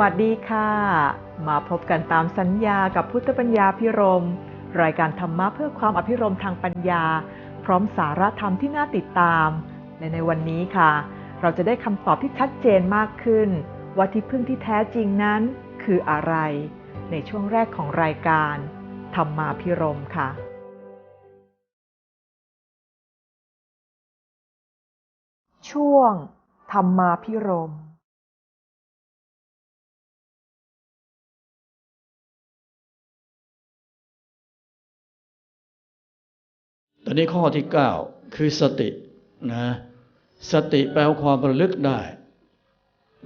วัสดีค่ะ มาพบกันตามสัญญากับพุทธปัญญาพิรม รายการธรรมะเพื่อความอภิรมย์ทางปัญญา พร้อมสาระธรรมที่น่าติดตาม และในวันนี้ค่ะ เราจะได้คำตอบที่ชัดเจนมากขึ้น ว่าที่พึ่งที่แท้จริงนั้นคืออะไร ในช่วงแรกของรายการธรรมาพิรมค่ะช่วงธรรมาพิรมต อนนี้ข้อที่เก้าคือสตินะสติแปลว่าความระลึกได้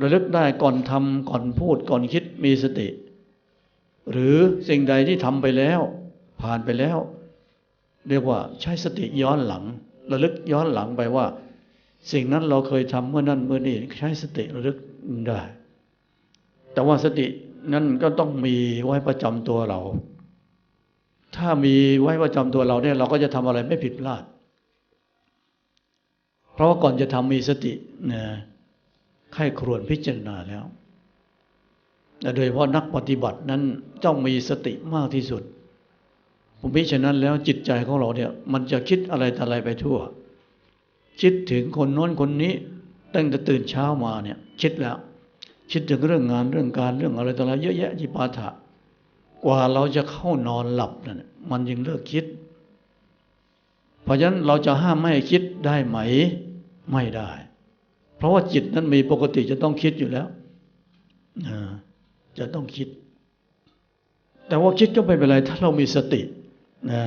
ระลึกได้ก่อนทำก่อนพูดก่อนคิดมีสติ หรือสิ่งใดที่ทำไปแล้ว ผ่านไปแล้ว เรียกว่าใช้สติย้อนหลัง ระลึกย้อนหลังไปว่า สิ่งนั้นเราเคยทำเมื่อนั้นเมื่อนี้ใช้สติระลึกได้ แต่ว่าสตินั้นก็ต้องมีไว้ประจำตัวเรา ถ้ามีไว้ประจำตัวเราเนี่ยเราก็จะทำอะไรไม่ผิดพลาด เพราะว่าก่อนจะทำมีสตินะไข้ครวนพิจารณาแล้วและโดยเฉพาะนักปฏิบัตินั้นต้องมีสติมากที่สุดผมพิฉะนั้นแล้วจิตใจของเราเนี่ย มันจะคิดอะไรต่อะไรไปทั่ว คิดถึงคนโน้นคนนี้ตั้งแต่ตื่นเช้ามาเนี่ย คิดแล้ว คิดถึงเรื่องงานเรื่องการเรื่องอะไรต่ออะไรเยอะแยะจิปาถะ กว่าเราจะเข้านอนหลับนั่นน่ะมันยังเลิกคิด เพราะฉะนั้นเราจะห้ามไม่ให้คิดได้ไหม ไม่ได้ เพราะว่าจิตนั้นมีปกติจะต้องคิดอยู่แล้วจะต้องคิด แต่ว่าคิดก็ไม่เป็นไร ถ้าเรามีสติ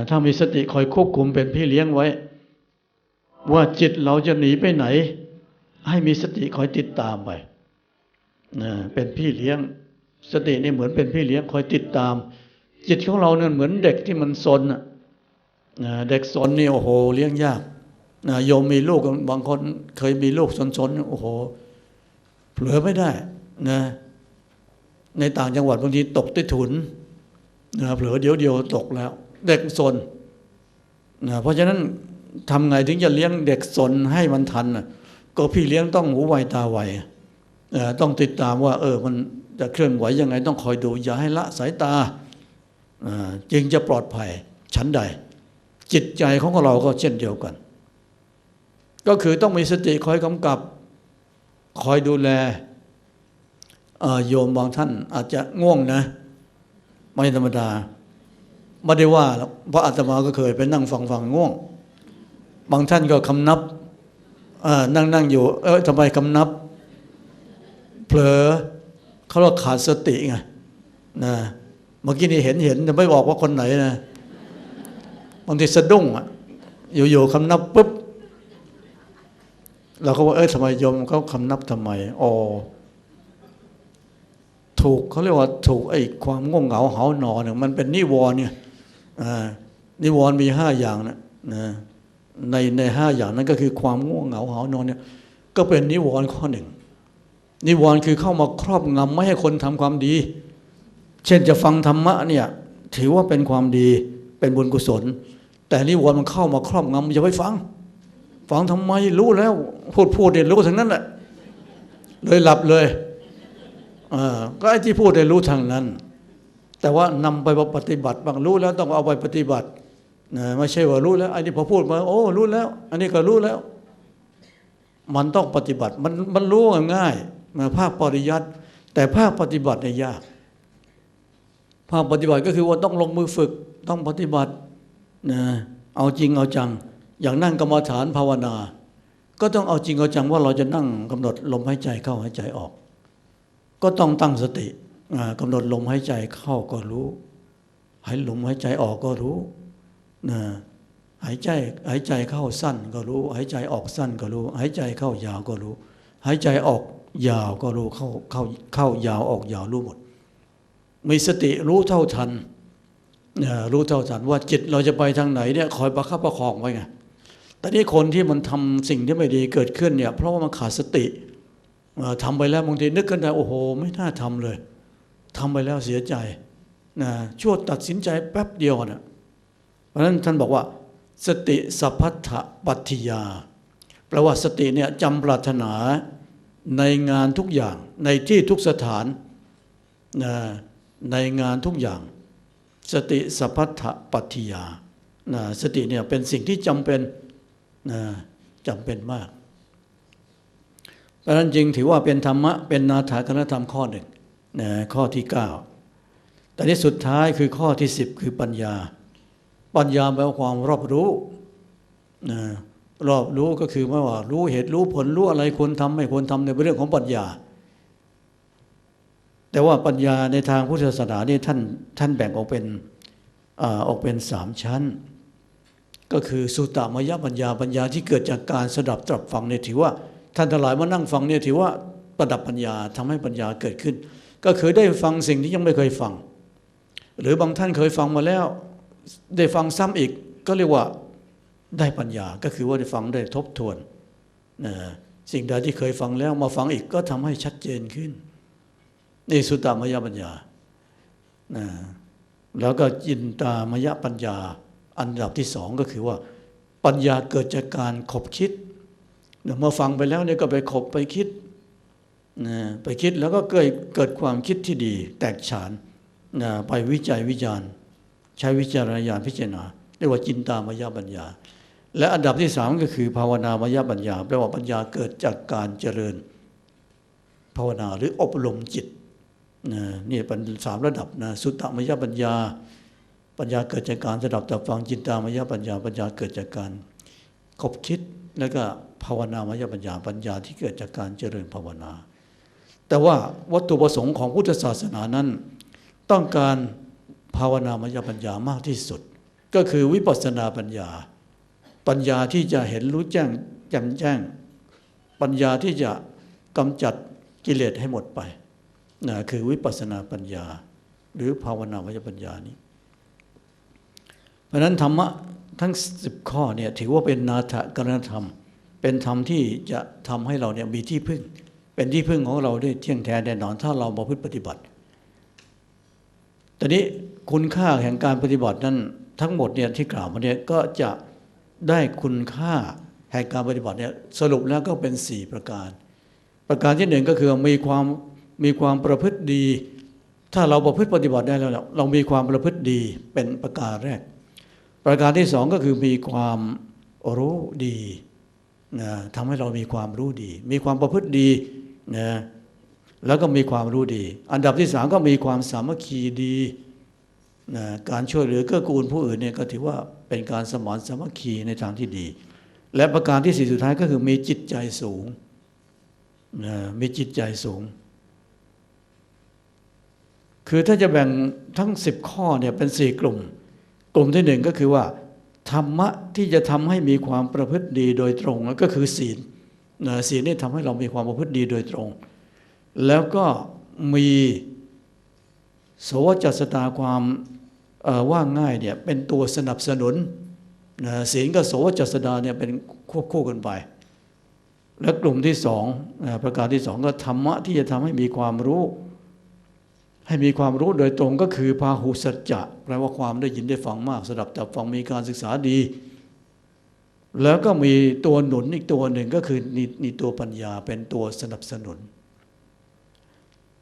ถ้ามีสติคอยควบคุมเป็นพี่เลี้ยงไว้ ว่าจิตเราจะหนีไปไหน ให้มีสติคอยติดตามไปเป็นพี่เลี้ยง สตินี่เหมือนเป็นพี่เลี้ยงคอยติดตาม จิตของเราเนี่ยเหมือนเด็กที่มันซนอะเด็กซนนี่โอ้โห เลี้ยงยากนะโยมมีลูกบางคนเคยมีลูกซนๆโอ้โหเผลอไม่ได้นะในต่างจังหวัดบางทีตกใต้ถุนนะเผลอเดี๋ยวเดียวตกแล้ว เด็กซนนะเพราะฉะนั้นทำไงถึงจะเลี้ยงเด็กซนให้มันทันก็พี่เลี้ยงต้องหูไวตาไวต้องติดตามว่า เออมัน จะเคลื่อนไหวยังไงต้องคอยดู อย่าให้ละสายตาจึงจะปลอดภัยชั้นใด จิตใจของเราก็เช่นเดียวกัน ก็คือต้องมีสติคอยกำกับ คอยดูแลโยมบางท่านอาจจะง่วงนะ ไม่ธรรมดาไม่ได้ว่าเพราะอาตมาก็เคยไปนั่งฟังฟังง่วง บางท่านก็คำนับนั่งนั่งอยู่ เออทำไมคำนับ เผลอ เขาเรียกขาดสติไงนะเมื่อกี้นี่เห็นเห็นแต่ไม่บอกว่าคนไหนนะบางทีสะดุ้งอะอยู่ๆคำนับปุ๊บเราก็ว่าเอ้ยทำไมโยมเขาคำนับทำไมอ๋อถูกเขาเรียกว่าถูกไอ้ความง่วงเหงาเหานอนเนี่ยมันเป็นนิวรณ์เนี่ยนิวรณ์มีห้าอย่างนะนะในในห้าอย่างนั้นก็คือความง่วงเหงาเหานอนเนี่ย ก็เป็นนิวรณ์ข้อหนึ่ง นิวรณ์คือเข้ามาครอบงำไม่ให้คนทำความดี เช่นจะฟังธรรมะเนี่ยถือว่าเป็นความดีเป็นบุญกุศล แต่นิวรณ์มันเข้ามาครอบงำอย่าไปฟัง ฟังทำไมรู้แล้ว พูดพูดเด่นรู้ทั้งนั้นแหละเลยหลับเลยก็ไอ้ที่พูดได้รู้ทางนั้น แต่ว่านำไปปฏิบัติบางรู้แล้วต้องเอาไปปฏิบัตินะไม่ใช่ว่ารู้แล้วอันนี้พอพูดมาโอ้รู้แล้ว อันนี้ก็รู้แล้ว มันต้องปฏิบัติมันมันรู้ง่าย ภาคปริยัติ แต่ภาคปฏิบัติเนี่ยยาก ภาคปฏิบัติก็คือว่าต้องลงมือฝึกต้องปฏิบัตินะเอาจริงเอาจัง อย่างนั่งกรรมฐานภาวนา ก็ต้องเอาจริงเอาจังว่าเราจะนั่งกำหนดลมหายใจเข้าหายใจออก ก็ต้องตั้งสติอ่ากำหนดลมหายใจเข้าก็รู้หายลมหายใจออกก็รู้นะหายใจหายใจเข้าสั้นก็รู้ หายใจออกสั้นก็รู้ หายใจเข้ายาวก็รู้ หายใจออก ยาวก็รู้เข้าเข้าเข้ายาวออกยาวรู้หมด มีสติรู้เท่าทันนะรู้เท่าทันว่าจิตเราจะไปทางไหนเนี่ยคอยประคับประคองไว้ไงแต่นี่คนที่มันทำสิ่งที่ไม่ดีเกิดขึ้นเนี่ย เพราะว่ามันขาดสติเอ่อทำไปแล้วบางทีนึกขึ้นได้โอ้โห ไม่น่าทำเลยทำไปแล้วเสียใจนะชั่วตัดสินใจแป๊บเดียวนะเพราะฉะนั้นท่านบอกว่า สติสัพพัทธปัตติยาแปลว่าสติเนี่ยจำปรารถนา ในงานทุกอย่างในที่ทุกสถานนะในงานทุกอย่าง สติสัพพัทธปัติยานะสติเนี่ยเป็นสิ่งที่จำเป็นนะจำเป็นมาก เพราะนั้นจึงถือว่าเป็นธรรมะ เป็นนาถากนธรรมข้อหนึ่งนะข้อที่ 9 แต่ที่สุดท้ายคือข้อที่ 10 คือปัญญา ปัญญาแปลว่าความรอบรู้นะ รอบรู้ก็คือไม่ว่า รู้เหตุรู้ผลรู้อะไรควรทำไม่ควรทำในเรื่องของปัญญา แต่ว่าปัญญาในทางพุทธศาสนาเนี่ยท่านท่านแบ่งออกเป็นอออกเป็นสามชั้น ก็คือสุตตมยปัญญาปัญญาที่เกิดจากการสดับตรับฟังเนี่ยถือว่า ท่านทั้งหลายมานั่งฟังเนี่ยถือว่าประดับปัญญาทำให้ปัญญาเกิดขึ้น ก็คือได้ฟังสิ่งที่ยังไม่เคยฟัง หรือบางท่านเคยฟังมาแล้ว ได้ฟังซ้ำอีกก็เรียกว่า ได้ปัญญาก็คือว่าได้ฟังได้ทบทวนนะสิ่งใดที่เคยฟังแล้วมาฟังอีกก็ทำให้ชัดเจนขึ้นนี่สุตตามยปัญญานะแล้วก็จินตามยปัญญาอันดับที่สองก็คือว่า ปัญญาเกิดจากการขบคิดเมื่อฟังไปแล้วเนี่ยก็ไปขบไปคิดนะไปคิดแล้วก็เกิดเกิดความคิดที่ดี แตกฉานนะไปวิจัยวิจารณ์ ใช้วิจารณญาณพิจารณาเรียกว่าจินตามยปัญญา และอันดับที่สามก็คือ ภาวนามยปัญญาแปลว่าปัญญาเกิดจากการเจริญ ภาวนาหรืออบรมจิตนะนี่เป็นสามระดับนะสุตตมยปัญญา ปัญญาเกิดจากการสดับตับฟังจินตามยปัญญา ปัญญาเกิดจากการคบคิดแล้วก็ภาวนามยปัญญาปัญญาที่เกิดจากการเจริญภาวนา แต่ว่าวัตถุประสงค์ของพุทธศาสนานั้น ต้องการภาวนามยปัญญามากที่สุด ก็คือวิปัสสนาปัญญา ปัญญาที่จะเห็นรู้แจ้งแจ่มแจ้ง ปัญญาที่จะกำจัดกิเลสให้หมดไปนะคือวิปัสสนาปัญญา หรือภาวนามยปัญญานี้ เพราะนั้นธรรมะทั้งสิบข้อเนี่ยถือว่าเป็นนาถกรณธรรม เป็นธรรมที่จะทำให้เราเนี่ยมีที่พึ่ง เป็นที่พึ่งของเราได้เที่ยงแท้แน่นอนถ้าเราประพฤติปฏิบัติตอนนี้คุณค่าแห่งการปฏิบัตินั้นทั้งหมดเนี่ยที่กล่าวมาเนี่ยก็จะ ได้คุณค่าแห่งการปฏิบัติเนี่ยสรุปแล้วก็เป็นสี่ประการ ประการที่หนึ่งก็คือมีความมีความประพฤติดี ถ้าเราประพฤติปฏิบัติได้แล้ว เรามีความประพฤติดีเป็นประการแรก ประการที่สองก็คือมีความรู้ดีนะทำให้เรามีความรู้ดี มีความประพฤติดีนะแล้วก็มีความรู้ดี อันดับที่สามก็มีความสามัคคีดีนะการช่วยเหลือเกื้อกูลผู้อื่นเนี่ยก็ถือว่า เป็นการสมานสามัคคีในทางที่ดี และประการที่สี่สุดท้ายก็คือมีจิตใจสูงนะมีจิตใจสูง คือถ้าจะแบ่งทั้งสิบข้อเนี่ยเป็นสี่กลุ่ม กลุ่มที่หนึ่งก็คือว่า ธรรมะที่จะทำให้มีความประพฤติดีโดยตรงก็คือศีลนะศีลนี่ทำให้เรามีความประพฤติดีโดยตรง แล้วก็มีโสวจัสตาความ ว่าง่ายเนี่ยเป็นตัวสนับสนุนนะศีลกับโสวจัสดาเนี่ยเป็นควบคู่กันไป และกลุ่มที่สองประการที่สองก็ธรรมะที่จะทำให้มีความรู้ ให้มีความรู้โดยตรงก็คือพาหุสัจจะแปลว่าความได้ยินได้ฟังมากสดับจับฟังมีการศึกษาดี แล้วก็มีตัวหนุนอีกตัวหนึ่งก็คือนี่ตัวปัญญาเป็นตัวสนับสนุน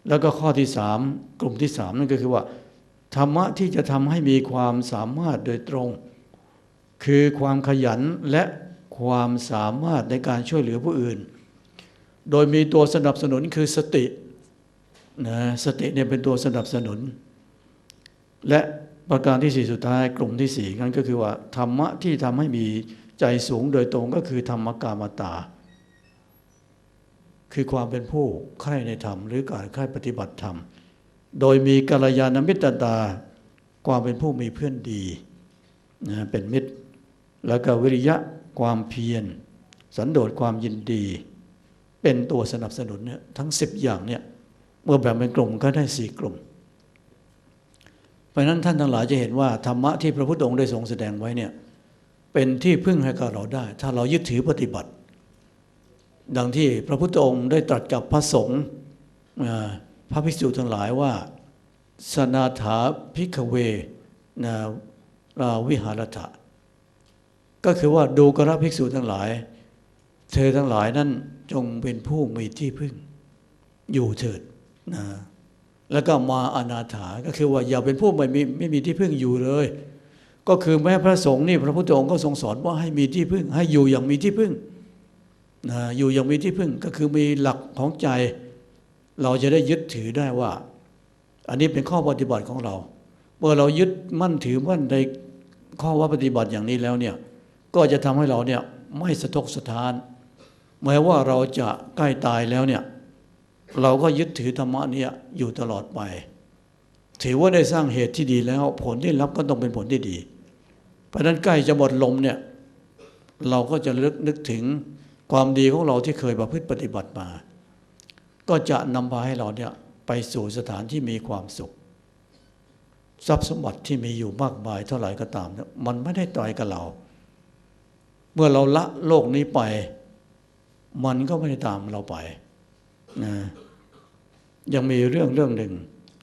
แล้วก็ข้อที่สามกลุ่มที่สามนั่นก็คือว่า ธรรมะที่จะทำให้มีความสามารถโดยตรง คือความขยันและความสามารถในการช่วยเหลือผู้อื่น โดยมีตัวสนับสนุนคือสตินะสติเนี่ยเป็นตัวสนับสนุน และประการที่สี่สุดท้ายกลุ่มที่สี่นั่นก็คือว่าธรรมะที่ทำให้มีใจสูงโดยตรงก็คือธรรมกามตา คือความเป็นผู้ใคร่ในธรรม หรือการใคร่ปฏิบัติธรรม โดยมีกัลยาณมิตรตา ความเป็นผู้มีเพื่อนดีนะเป็นมิตร แล้วก็วิริยะความเพียร สันโดษความยินดี เป็นตัวสนับสนุนเนี่ยทั้ง 10 อย่างเนี่ยเมื่อแบ่งเป็นกลุ่มก็ได้สี่กลุ่ม เพราะนั้นท่านทั้งหลายจะเห็นว่าธรรมะที่พระพุทธองค์ได้ทรงแสดงไว้เนี่ยเป็นที่พึ่งให้กับเราได้ ถ้าเรายึดถือปฏิบัติ ดังที่พระพุทธองค์ได้ตรัสกับพระสงฆ์ พระภิกษุทั้งหลายว่าสนาถาพิกเวนาราวิหารถะก็คือว่าดูกระภิกษุทั้งหลาย เธอทั้งหลายนั้นจงเป็นผู้มีที่พึ่ง อยู่เถิดนะแล้วก็มาอนาถาก็คือว่าอย่าเป็นผู้ไม่มีไม่มีที่พึ่งอยู่เลย ก็คือแม้พระสงฆ์นี่พระพุทธองค์ก็ทรงสอนว่าให้มีที่พึ่ง ให้อยู่อย่างมีที่พึ่งนะอยู่อย่างมีที่พึ่งก็คือมีหลักของใจ เราจะได้ยึดถือได้ว่า อันนี้เป็นข้อปฏิบัติของเราเมื่อเรายึดมั่นถือมั่นในข้อว่าปฏิบัติอย่างนี้แล้วเนี่ยก็จะทำให้เราเนี่ยไม่สะทกสะท้านแม้ว่าเราจะใกล้ตายแล้วเนี่ยเราก็ยึดถือธรรมะเนี่ยอยู่ตลอดไป ถือว่าได้สร้างเหตุที่ดีแล้ว ผลที่รับก็ต้องเป็นผลที่ดี เพราะฉะนั้นใกล้จะหมดลมเนี่ยเราก็จะลึกนึกถึงความดีของเราที่เคยประพฤติปฏิบัติมา ก็จะนำพาให้เราเนี่ยไปสู่สถานที่มีความสุข ทรัพย์สมบัติที่มีอยู่มากมายเท่าไหร่ก็ตามเนี่ยมันไม่ได้ต่อยกับเรา เมื่อเราละโลกนี้ไป มันก็ไม่ได้ตามเราไปนะยังมีเรื่องเรื่องหนึ่ง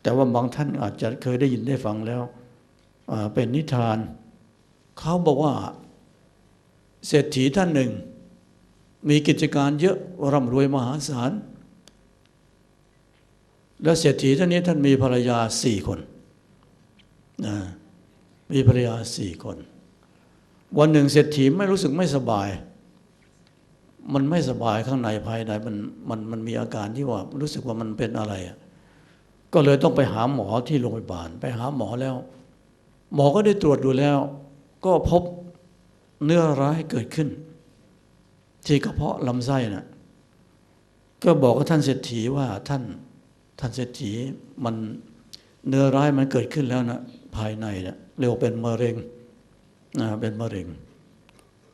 แต่ว่าบางท่านอาจจะเคยได้ยินได้ฟังแล้วเป็นนิทาน เขาบอกว่า เศรษฐีท่านหนึ่ง มีกิจการเยอะร่ำรวยมหาศาล แล้วเศรษฐีท่านนี้ท่านมีภรรยาสี่คนนะมีภรรยาสี่คน วันหนึ่งเศรษฐีไม่รู้สึกไม่สบาย มันไม่สบายข้างในภายในมันมันมันมีอาการที่ว่ารู้สึกว่ามันเป็นอะไร ก็เลยต้องไปหาหมอที่โรงพยาบาล ไปหาหมอแล้ว หมอก็ได้ตรวจดูแล้ว ก็พบเนื้อร้ายเกิดขึ้น ที่กระเพาะลำไส้น่ะก็บอกกับท่านเศรษฐีว่าท่าน ท่านเศรษฐีมันเนื้อร้ายมันเกิดขึ้นแล้วนะภายในเนี่ยเรียกว่าเป็นมะเร็งนะเป็นมะเร็ง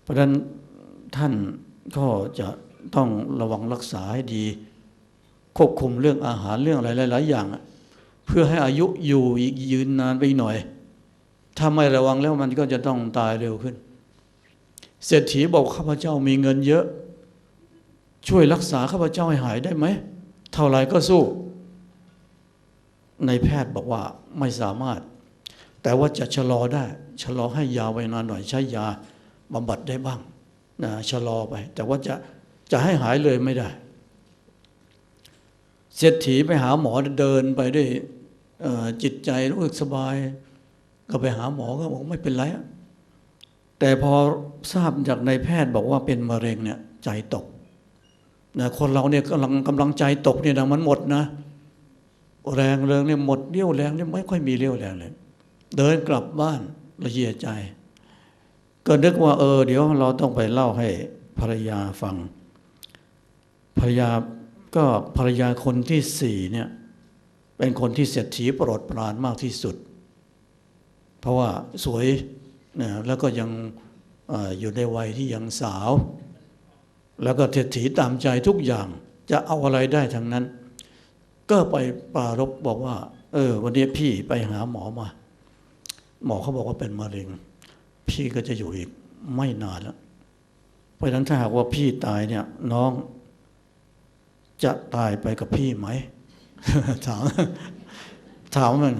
เพราะฉะนั้นท่านก็จะต้องระวังรักษาให้ดี ควบคุมเรื่องอาหารเรื่องอะไรหลาย ๆ อย่าง เพื่อให้อายุอยู่อีกยืนนานไปหน่อย ถ้าไม่ระวังแล้วมันก็จะต้องตายเร็วขึ้น เศรษฐีบอกข้าพเจ้ามีเงินเยอะ ช่วยรักษาข้าพเจ้าให้หายได้ไหม เท่าไรก็สู้ ในแพทย์บอกว่าไม่สามารถ แต่ว่าจะชะลอได้ ชะลอให้ยาไว้นานหน่อยใช้ยาบำบัดได้บ้างนะชะลอไป แต่ว่าจะจะให้หายเลยไม่ได้เศรษฐีไปหาหมอเดินไปด้วยจิตใจรู้สึกสบาย ก็ไปหาหมอก็บอกไม่เป็นไรแต่พอทราบจากนายแพทย์บอกว่าเป็นมะเร็งเนี่ยใจตกนะคนเราเนี่ยกำลังกำลังใจตกเนี่ยนะมันหมดนะ แรงเรงเนี่ยหมดเรี่ยวแรงเนี่ยไม่ค่อยมีเรี่ยวแรงเลย เดินกลับบ้านละเอียดใจ ก็นึกว่าเออ เดี๋ยวเราต้องไปเล่าให้ภรรยาฟัง ภรรยาก็ภรรยาคนที่สี่เนี่ยเป็นคนที่เศรษฐีโปรดปรานมากที่สุด เพราะว่าสวยนะแล้วก็ยังอออยู่ในวัยที่ยังสาว แล้วก็เศรษฐีตามใจทุกอย่างจะเอาอะไรได้ทั้งนั้น ก็ไปปรารบบอกว่า เออ วันนี้พี่ไปหาหมอมา หมอเขาบอกว่าเป็นมะเร็ง พี่ก็จะอยู่อีกไม่นานแล้วเพราะฉะนั้นถ้าหากว่าพี่ตายเนี่ย น้องจะตายไปกับพี่ไหมถามถามมัน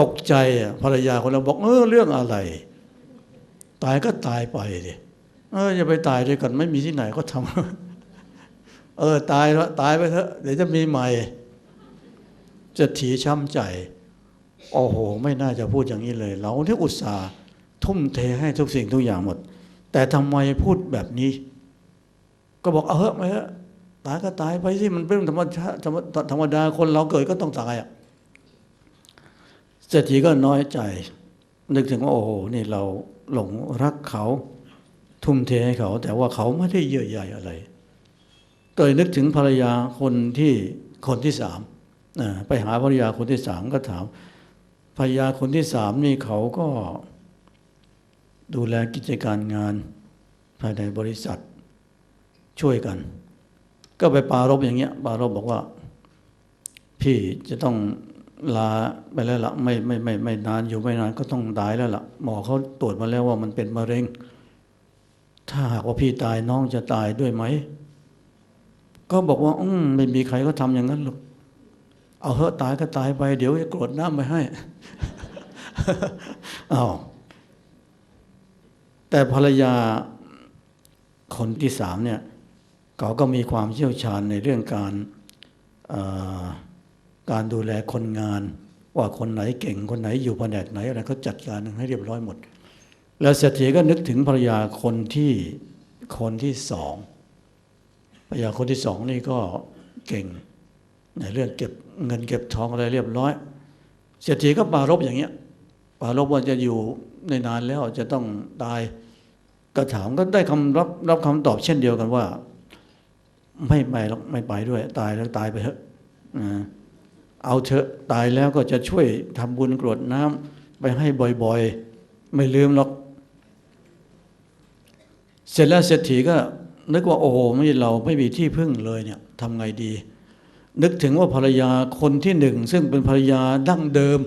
ตกใจอะภรรยาคนเราบอก เออเรื่องอะไร ตายก็ตายไปดิเอออย่าไปตายด้วยกัน ไม่มีที่ไหนก็ทำ เออ ตายแล้วตายไปเถอะเดี๋ยวจะมีใหม่จะถีช้ำใจ โอ้โห ไม่น่าจะพูดอย่างนี้เลย เราที่อุตส่าห์ทุ่มเทให้ทุกสิ่งทุกอย่างหมด แต่ทำไมพูดแบบนี้ ก็บอกเอาเถอะไปเถอะตายก็ตายไปสิมันเป็นธรรมชาติธรรมดาคนเราเกิดก็ต้องตายอะเศรษฐีก็น้อยใจ นึกถึงว่าโอ้โหนี่เราหลงรักเขา ทุ่มเทให้เขา แต่ว่าเขาไม่ได้เยื่อใยอะไร เลยนึกถึงภรรยาคนที่คนที่สามไปหาภรรยาคนที่สามก็ถาม ภรรยาคนที่สามนี่เขาก็ดูแลกิจการงานภายในบริษัทช่วยกัน ก็ไปปารบอย่างเงี้ยปารบบอกว่า พี่จะต้องลาไปแล้วละไม่ไม่ไม่ไม่นานอยู่ไม่นานก็ต้องตายแล้วละ่ะ หมอเขาตรวจมาแล้วว่ามันเป็นมะเร็ง ถ้าหากว่าพี่ตายน้องจะตายด้วยไหม ก็บอกว่า อืมไม่มีใครก็ทำอย่างนั้นหรอกเอาเหอะตายก็ตายไป เดี๋ยวจะกรวดน้ำไปให้อ้าวแต่ภรรยาคนที่สามเนี่ยเขาก็มีความเชี่ยวชาญในเรื่องการการดูแลคนงาน ว่าคนไหนเก่งคนไหนอยู่แผนกไหนอะไรเขาจัดการให้เรียบร้อยหมด แล้วเศรษฐีก็นึกถึงภรรยาคนที่คนที่สอง ภรรยาคนที่สองนี่ก็เก่งในเรื่องเก็บเงินเก็บทองอะไรเรียบร้อยเศรษฐีก็ปารบอย่างเงี้ยปารบว่าจะอยู่ในนานแล้วจะต้องตายก็ถามก็ได้คำรับรับคำตอบเช่นเดียวกันว่า ไม่ไปหรอกไม่ไปด้วย ตายแล้วตายไปเถอะเอาเถอะตายแล้วก็จะช่วยทำบุญกรวดน้ำไปให้บ่อยๆ ไม่ลืมหรอก เสร็จแล้วเศรษฐีก็ นึกว่าโอ้โหไม่เราไม่มีที่พึ่งเลยเนี่ยทำไงดี นึกถึงว่าภรรยาคนที่หนึ่ง ซึ่งเป็นภรรยาดั้งเดิม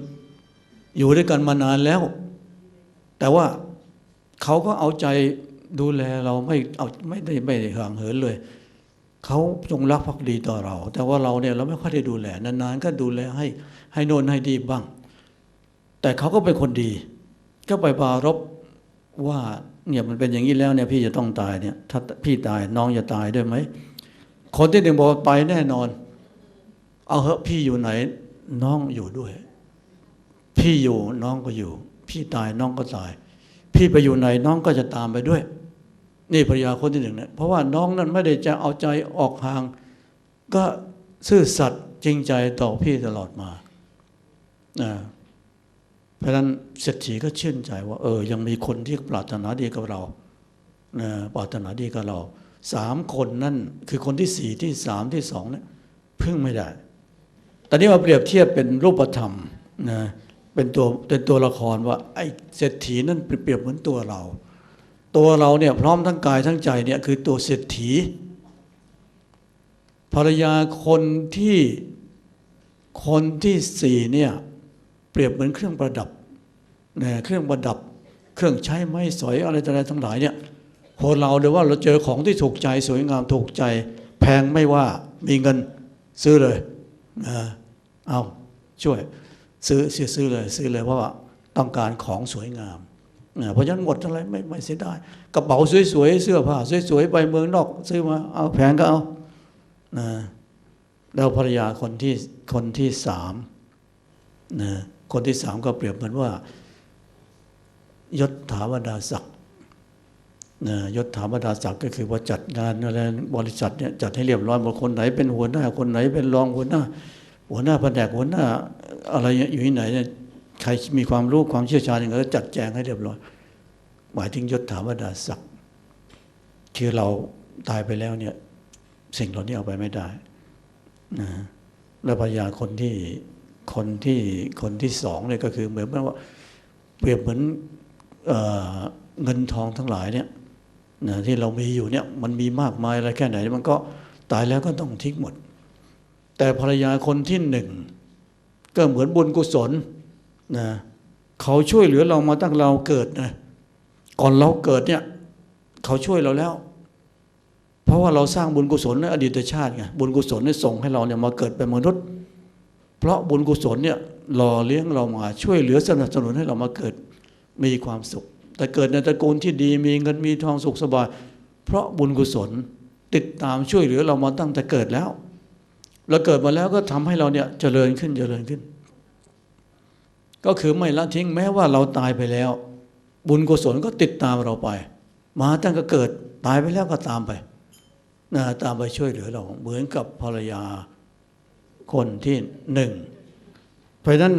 อยู่ด้วยกันมานานแล้ว แต่ว่าเขาก็เอาใจดูแลเราไม่เอาไม่ได้ไม่ได้ห่างเหินเลย เขาจงรักภักดีต่อเรา แต่ว่าเราเนี่ยเราไม่ค่อยได้ดูแลนานๆ ก็ดูแลให้ให้โนนให้ดีบ้าง แต่เขาก็เป็นคนดี ก็ไปปรารบว่า เนี่ยมันเป็นอย่างนี้แล้วเนี่ยพี่จะต้องตายเนี่ย ถ้าพี่ตายน้องจะตายด้วยไหมคนที่หนึ่งบอกไปแน่นอน เอาเหอะพี่อยู่ไหน น้องอยู่ด้วย พี่อยู่น้องก็อยู่ พี่ตายน้องก็ตาย พี่ไปอยู่ไหนน้องก็จะตามไปด้วย นี่ภรรยาคนที่หนึ่งเนี่ยเพราะว่าน้องนั้นไม่ได้จะเอาใจออกห่าง ก็ซื่อสัตย์จริงใจต่อพี่ตลอดมาอ่า เพราะฉะนั้นเศรษฐีก็ชื่นใจว่า เออ ยังมีคนที่ปรารถนาดีกับเรานะปรารถนาดีกับเราสามคนนั่นคือคนที่สี่ที่สามที่สองเนี่ยพึ่งไม่ได้ ตอนนี้มาเปรียบเทียบเป็นรูปธรรมนะเป็นตัวเป็นตัวละครว่าไอ้เศรษฐีนั่นเปรียบเหมือนตัวเรา ตัวเราเนี่ยพร้อมทั้งกายทั้งใจเนี่ยคือตัวเศรษฐี ภรรยาคนที่คนที่สี่เนี่ยเปรียบเหมือนเครื่องประดับ เครื่องประดับเครื่องใช้ไม้สอยอะไรต่ออะไรทั้งหลายเนี่ยคนเราเดี๋ยว่าเราเจอของที่ถูกใจสวยงามถูกใจ แพงไม่ว่ามีเงินซื้อเลยนะเอาช่วยซื้อซื้อซื้อเลยซื้อเลยเพราะว่าต้องการของสวยงามนะเพราะฉะนั้นหมดอะไรไม่ไม่เสียดายกระเป๋าสวยๆเสื้อผ้าสวยๆไปเมืองนอก ซื้อมาเอาแพงก็เอานะแล้วภรรยาคนที่คนที่สามนะคนที่สามก็เปรียบเหมือนว่า ยศถาบรรดาศักดิ์ยศถาบรรดาศักดิ์ก็คือว่าจัดงานอะไรบริษัทเนี่ยจัดให้เรียบร้อยหมดคนไหนเป็นหัวหน้าคนไหนเป็นรองหัวหน้า หัวหน้าแผนกหัวหน้า อะไรอยู่ที่ไหนเนี่ยใครมีความรู้ความเชี่ยวชาญอย่างไรก็จัดแจงให้เรียบร้อย หมายถึงยศถาบรรดาศักดิ์คือเราตายไปแล้วเนี่ย สิ่งเหล่านี้เอาไปไม่ได้นะแล้วภรรยาคนที่คนที่คนที่สองเนี่ยก็คือเหมือนว่าเปรียบเหมือน เเงินทองทั้งหลายเนี่ยนะที่เรามีอยู่เนี่ยมันมีมากมายอะไรแค่ไหน มันก็ตายแล้วก็ต้องทิ้งหมด แต่ภรรยาคนที่หนึ่งก็เหมือนบุญกุศลนะเขาช่วยเหลือเรามาตั้งเราเกิดนะก่อนเราเกิดเนี่ยเขาช่วยเราแล้ว เพราะว่าเราสร้างบุญกุศลในอดีตชาติไงบุญกุศลเนี่ยส่งให้เราเนี่ยมาเกิดเป็นมนุษย์ เพราะบุญกุศลเนี่ยหล่อเลี้ยงเรามาช่วยเหลือสนับสนุนให้เรามาเกิด มีความสุข แต่เกิดในตระกูลที่ดีมีเงินมีทองสุขสบาย เพราะบุญกุศลติดตามช่วยเหลือเรามาตั้งแต่เกิดแล้ว เราเกิดมาแล้วก็ทำให้เราเนี่ยเจริญขึ้นเจริญขึ้น ก็คือไม่ละทิ้งแม้ว่าเราตายไปแล้ว บุญกุศลก็ติดตามเราไป มาตั้งแต่เกิดตายไปแล้วก็ตามไปนะตามไปช่วยเหลือเราเหมือนกับภรรยาคนที่หนึ่งเพราะฉะนั้น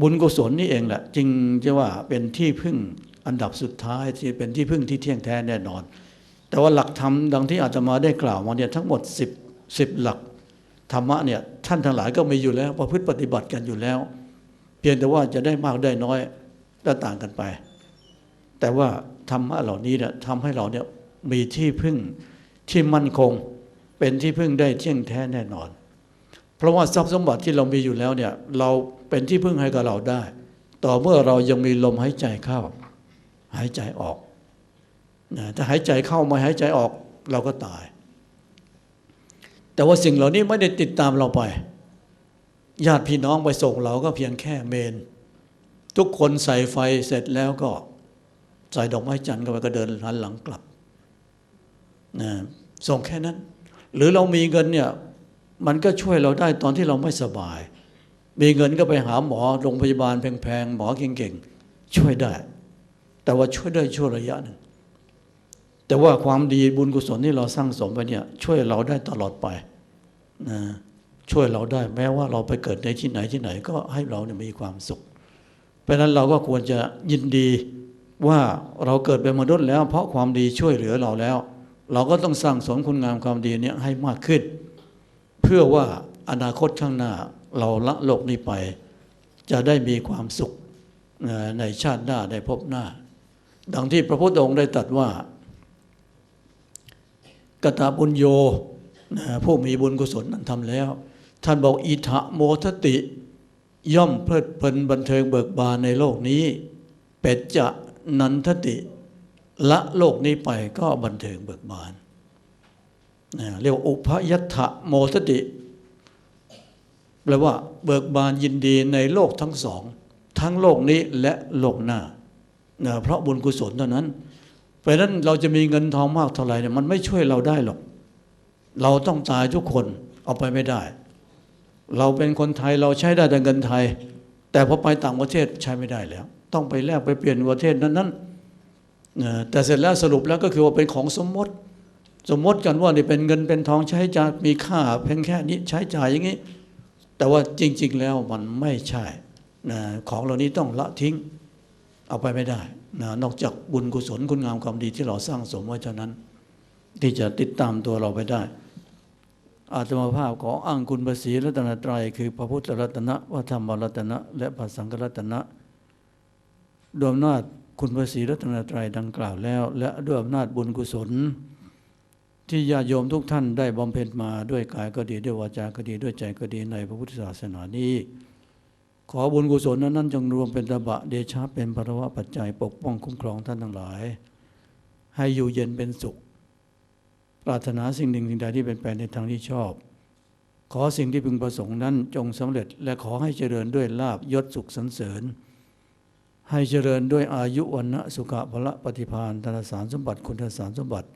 บุญกุศลนี่เองแหละจึงจะว่าเป็นที่พึ่งอันดับสุดท้ายที่เป็นที่พึ่งที่เที่ยงแท้แน่นอน แต่ว่าหลักธรรมดังที่อาตมาได้กล่าวมาเนี่ยทั้งหมดสิบสิบหลักธรรมะเนี่ยท่านทั้งหลายก็มีอยู่แล้วประพฤติปฏิบัติกันอยู่แล้ว เพียงแต่ว่าจะได้มากได้น้อยก็ต่างกันไป แต่ว่าธรรมะเหล่านี้เนี่ยทำให้เราเนี่ยมีที่พึ่งที่มั่นคง เป็นที่พึ่งได้เที่ยงแท้แน่นอน เพราะว่าทรัพย์สมบัติที่เรามีอยู่แล้วเนี่ยเรา เป็นที่พึ่งให้กับเราได้ ต่อเมื่อเรายังมีลมหายใจเข้า หายใจออกนะถ้าหายใจเข้าไม่หายใจออกเราก็ตาย แต่ว่าสิ่งเหล่านี้ไม่ได้ติดตามเราไป ญาติพี่น้องไปส่งเราก็เพียงแค่เมน ทุกคนใส่ไฟเสร็จแล้วก็ใส่ดอกไม้จันทร์ก็ไปก็เดินหันหลังกลับนะส่งแค่นั้น หรือเรามีเงินเนี่ยมันก็ช่วยเราได้ตอนที่เราไม่สบาย มีเงินก็ไปหาหมอโรงพยาบาลแพงๆหมอเก่งๆช่วยได้ แต่ว่าช่วยได้ช่วระยะหนึ่งแต่ว่าความดีบุญกุศลที่เราสร้างสมไปเนี่ย ช่วยเราได้ตลอดไปนะช่วยเราได้แม้ว่าเราไปเกิดในที่ไหนที่ไหน ก็ให้เราเนี่ยมีความสุข เพราะนั้นเราก็ควรจะยินดีว่าเราเกิดเป็นมนุษย์แล้ว เพราะความดีช่วยเหลือเราแล้ว เราก็ต้องสร้างสมคุณงามความดีเนี้ให้มากขึ้น เพื่อว่าอนาคตข้างหน้า เราละโลกนี้ไป จะได้มีความสุขในชาติหน้าในภพหน้า ดังที่พระพุทธองค์ได้ตรัสว่ากตาบุญโยผู้มีบุญกุศลนั้นทำแล้ว ท่านบอกอิทะโมทติย่อมเพลิดเพลินบันเทิงเบิกบานในโลกนี้ เป็ดจะนันทติละโลกนี้ไปก็บันเทิงเบิกบานเรียกว่าอุพยัตถะโมทติ แปลว่าเบิกบานยินดีในโลกทั้งสอง ทั้งโลกนี้และโลกหน้าเพราะบุญกุศลเท่านั้น เพราะฉะนั้นเราจะมีเงินทองมากเท่าไหร่เนี่ยมันไม่ช่วยเราได้หรอก เราต้องตายทุกคนเอาไปไม่ได้ เราเป็นคนไทยเราใช้ได้แต่เงินไทย แต่พอไปต่างประเทศใช้ไม่ได้แล้ว ต้องไปแลกไปเปลี่ยนประเทศนั้นๆแต่เสร็จแล้วสรุปแล้วก็คือว่าเป็นของสมมติ สมมติกันว่านี่เป็นเงินเป็นทองใช้จ่ายมีค่าเพียงแค่นี้ใช้จ่ายอย่างนี้ แต่ว่าจริง ๆ แล้วมันไม่ใช่นะของเหล่านี้ต้องละทิ้งเอาไปไม่ได้นะนอกจากบุญกุศลคุณงามความดีที่เราสร้างสมไว้เท่านั้น ที่จะติดตามตัวเราไปได้ อาตมาภาพขออ้างคุณภาษีรัตนตรัยคือพระพุทธรัตนะพระธรรมรัตนะ และพระสังฆรัตนะด้วยอำนาจคุณภาษีรัตนตรัยดังกล่าวแล้ว และด้วยอำนาจบุญกุศล ที่ญาติโยมทุกท่านได้บำเพ็ญมาด้วยกายก็ดีด้วยวาจาก็ดีด้วยใจก็ดีในพระพุทธศาสนานี้ ขอบุญกุศลนั้นจงรวมเป็นตบะเดชะเป็นภาวะปัจจัยปกป้องคุ้มครองท่านทั้งหลาย ให้อยู่เย็นเป็นสุข ปรารถนาสิ่งหนึ่งสิ่งใดที่เป็นไปในทางที่ชอบ ขอสิ่งที่พึงประสงค์นั้นจงสำเร็จและขอให้เจริญด้วยลาบยศสุขสันเสริญ ให้เจริญด้วยอายุวันนะสุขะพละปฏิพานธนสารสมบัติคุณสารสมบัติ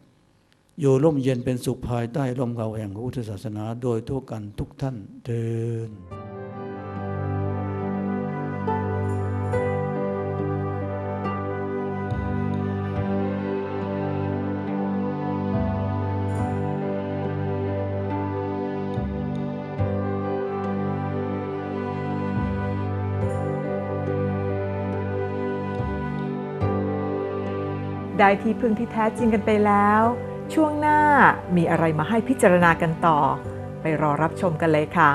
อยู่ร่มเย็นเป็นสุขภายใต้ร่มเงาแห่งพระพุทธศาสนา โดยทั่วกันทุกท่านเดินได้ที่พึ่งที่แท้จริงกันไปแล้ว ช่วงหน้ามีอะไรมาให้พิจารณากันต่อ ไปรอรับชมกันเลยค่ะ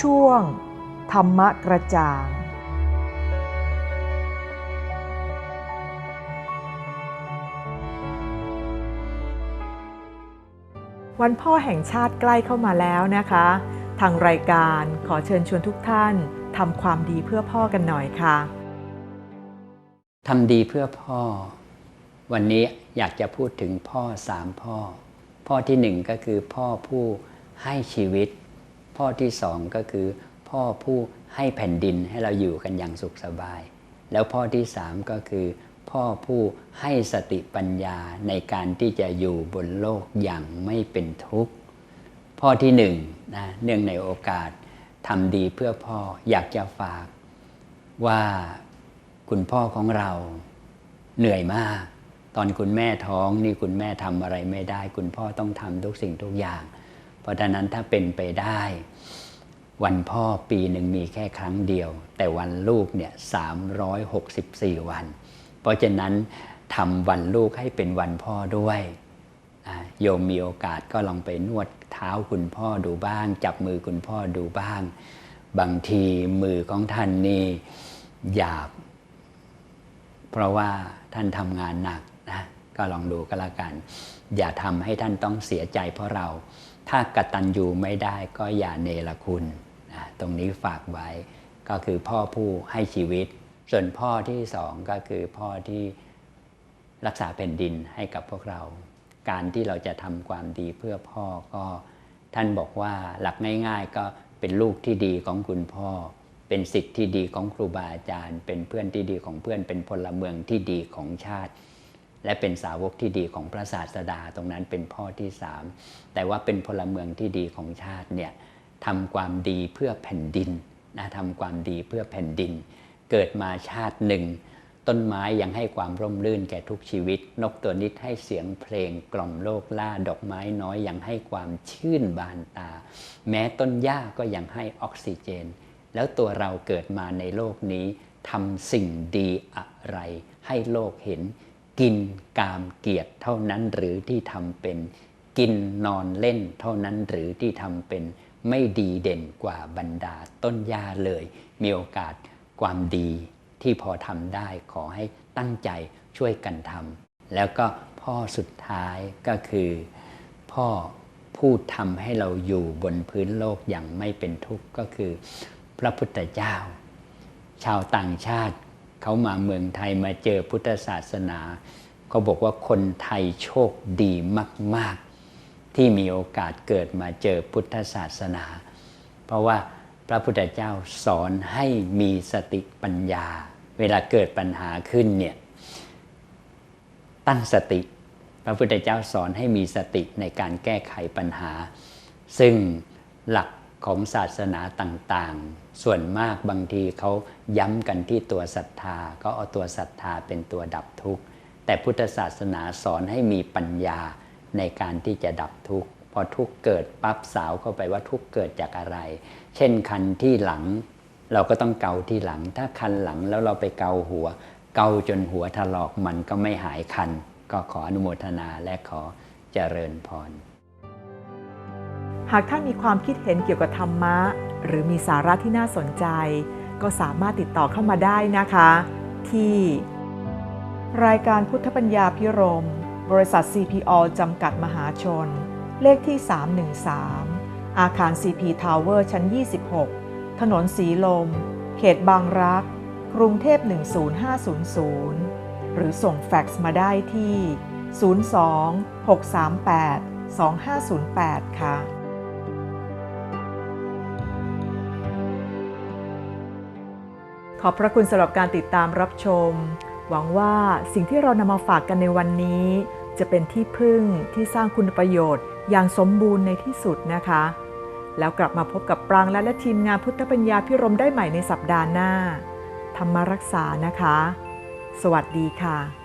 ช่วง ธรรมะกระจ่าง วันพ่อแห่งชาติใกล้เข้ามาแล้วนะคะ ทางรายการขอเชิญชวนทุกท่านทำความดีเพื่อพ่อกันหน่อยค่ะ ทำดีเพื่อพ่อ วันนี้อยากจะพูดถึงพ่อสามพ่อ พ่อที่หนึ่งก็คือพ่อผู้ให้ชีวิต พ่อที่สองก็คือ พ่อผู้ให้แผ่นดินให้เราอยู่กันอย่างสุขสบาย แล้วพ่อที่สามก็คือ พ่อผู้ให้สติปัญญาในการที่จะอยู่บนโลกอย่างไม่เป็นทุกข์ พ่อที่หนึ่งนะเนื่องในโอกาสทำดีเพื่อพ่ออยากจะฝากว่า คุณพ่อของเราเหนื่อยมาก ตอนคุณแม่ท้องนี่คุณแม่ทำอะไรไม่ได้ คุณพ่อต้องทำทุกสิ่งทุกอย่าง เพราะฉะนั้นถ้าเป็นไปได้ วันพ่อปีหนึ่งมีแค่ครั้งเดียว แต่วันลูกเนี่ย364วัน เพราะฉะนั้นทำวันลูกให้เป็นวันพ่อด้วยโยมมีโอกาสก็ลองไปนวดเท้าคุณพ่อดูบ้าง จับมือคุณพ่อดูบ้าง บางทีมือของท่านนี่หยาบ เพราะว่าท่านทำงานหนักนะก็ลองดูก็แล้วกัน อย่าทำให้ท่านต้องเสียใจเพราะเรา ถ้ากตัญญูไม่ได้ก็อย่าเนรคุณนะตรงนี้ฝากไว้ก็คือพ่อผู้ให้ชีวิต ส่วนพ่อที่สองก็คือพ่อที่รักษาแผ่นดินให้กับพวกเรา การที่เราจะทำความดีเพื่อพ่อก็ท่านบอกว่าหลักง่าย ๆ ก็เป็นลูกที่ดีของคุณพ่อ เป็นสิทธิ์ที่ดีของครูบาอาจารย์ เป็นเพื่อนที่ดีของเพื่อน เป็นพลเมืองที่ดีของชาติ และเป็นสาวกที่ดีของพระศาสดาตรงนั้นเป็นพ่อที่สามแต่ว่าเป็นพลเมืองที่ดีของชาติเนี่ยทำความดีเพื่อแผ่นดินนะทำความดีเพื่อแผ่นดิน เกิดมาชาติหนึ่ง ต้นไม้ยังให้ความร่มรื่นแก่ทุกชีวิต นกตัวนิดให้เสียงเพลงกล่อมโลกล่าดอกไม้น้อยยังให้ความชื่นบานตา แม้ต้นหญ้าก็ยังให้ออกซิเจน แล้วตัวเราเกิดมาในโลกนี้ทำสิ่งดีอะไร ให้โลกเห็น กินกามเกียรติเท่านั้นหรือที่ทำเป็น กินนอนเล่นเท่านั้นหรือที่ทำเป็น ไม่ดีเด่นกว่าบรรดาต้นหญ้าเลย มีโอกาสความดีที่พอทำได้ขอให้ตั้งใจช่วยกันทำแล้วก็พ่อสุดท้ายก็คือ พ่อพูดทำให้เราอยู่บนพื้นโลกอย่างไม่เป็นทุกข์ก็คือ ระพุทธเจ้า ชาวต่างชาติเขามาเมืองไทยมาเจอพุทธศาสนาเขาบอกว่าคนไทยโชคดีมาก ๆ ที่มีโอกาสเกิดมาเจอพุทธศาสนา เพราะว่าพระพุทธเจ้าสอนให้มีสติปัญญา เวลาเกิดปัญหาขึ้นเนี่ยตั้งสติ พระพุทธเจ้าสอนให้มีสติในการแก้ไขปัญหา ซึ่งหลักของศาสนาต่าง ส่วนมากบางทีเขาย้ำกันที่ตัวศรัทธา ก็เอาตัวศรัทธาเป็นตัวดับทุกข์ แต่พุทธศาสนาสอนให้มีปัญญาในการที่จะดับทุกข์ พอทุกข์เกิดปั๊บสาวเข้าไปว่าทุกข์เกิดจากอะไร เช่นคันที่หลัง เราก็ต้องเกาที่หลัง ถ้าคันหลังแล้วเราไปเกาหัว เกาจนหัวถลอกมันก็ไม่หายคัน ก็ขออนุโมทนาและขอเจริญพร หากท่านมีความคิดเห็นเกี่ยวกับธรรมะ หรือมีสาระที่น่าสนใจ ก็สามารถติดต่อเข้ามาได้นะคะ ที่ รายการพุทธปัญญาพิรม บริษัท CPO จำกัดมหาชน เลขที่ 313 อาคาร CP Tower ชั้น 26 ถนนสีลม เขตบางรัก กรุงเทพ 10500 หรือส่งแฟกซ์มาได้ที่ 02 638 2508 ค่ะ ขอบพระคุณสำหรับการติดตามรับชม หวังว่าสิ่งที่เรานำมาฝากกันในวันนี้ จะเป็นที่พึ่งที่สร้างคุณประโยชน์ อย่างสมบูรณ์ในที่สุดนะคะ แล้วกลับมาพบกับปรางและและทีมงานพุทธปัญญาพิรมได้ใหม่ในสัปดาห์หน้าธรรมรักษานะคะ สวัสดีค่ะ